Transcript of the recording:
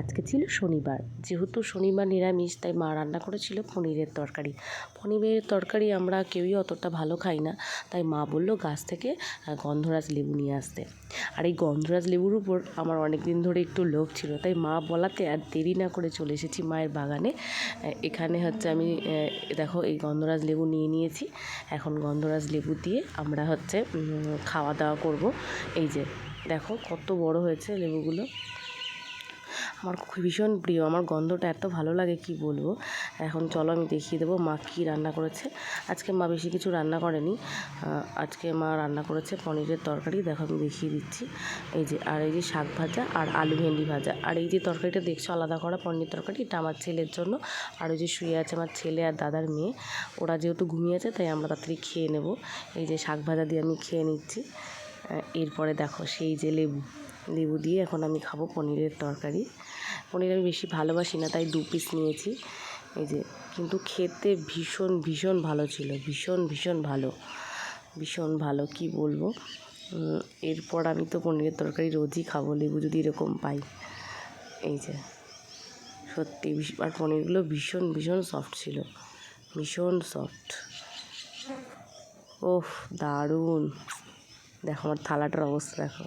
আজকে ছিল শনিবার। যেহেতু শনিবার নিরামিষ, তাই মা রান্না করেছিল পনিরের তরকারি। পনিরের তরকারি আমরা কেউই অতটা ভালো খাই না, তাই মা বলল গাছ থেকে গন্ধরাজ লেবু নিয়ে আসতে। আর এই গন্ধরাজ লেবুর উপর আমার অনেক দিন ধরে একটু লোভ ছিল, তাই মা বলাতে আর দেরি না করে চলে এসেছি মায়ের বাগানে। এখানে হচ্ছে আমি দেখো এই গন্ধরাজ লেবু নিয়ে নিয়েছি। এখন গন্ধরাজ লেবু দিয়ে আমরা হচ্ছে খাওয়া দাওয়া করব। এই যে, দেখো কত বড় হয়েছে লেবুগুলো। আমার ভীষণ প্রিয়, আমার গন্ধটা এত ভালো লাগে, কি বলব? এখন চলো আমি দেখিয়ে দেবো মা কী রান্না করেছে। আজকে মা বেশি কিছু রান্না করেনি আজকে মা রান্না করেছে পনিরের তরকারি, দেখো আমি দেখিয়ে দিচ্ছি। এই যে, আর এই যে শাক ভাজা আর আলু ভেন্ডি ভাজা। আর এই যে তরকারিটা দেখছ, আলাদা করা পনির তরকারি, এটা আমার ছেলের জন্য। আর ওই যে শুয়ে আছে আমার ছেলে আর দাদার মেয়ে, ওরা যেহেতু ঘুমিয়েছে তাই আমরা তাড়াতাড়ি খেয়ে নেব। এই যে শাক ভাজা দিয়ে আমি খেয়ে নিচ্ছি। এরপরে দেখো সেই যে লেবু। লেবু দিয়ে এখন আমি খাব পনিরের তরকারি। পনির আমি বেশি ভালোবাসি না, তাই দু পিস নিয়েছি। এই যে, কিন্তু খেতে ভীষণ ভীষণ ভালো ছিল, ভীষণ ভীষণ ভালো ভীষণ ভালো, কি বলব? এরপর আমি তো পনিরের তরকারি রোজই খাব, লেবু যদি এরকম পাই। এই যে, সত্যি আর পনিরগুলো ভীষণ ভীষণ সফট ছিল, ভীষণ সফট ওহ দারুণ। দেখো আমার থালাটার অবস্থা দেখো।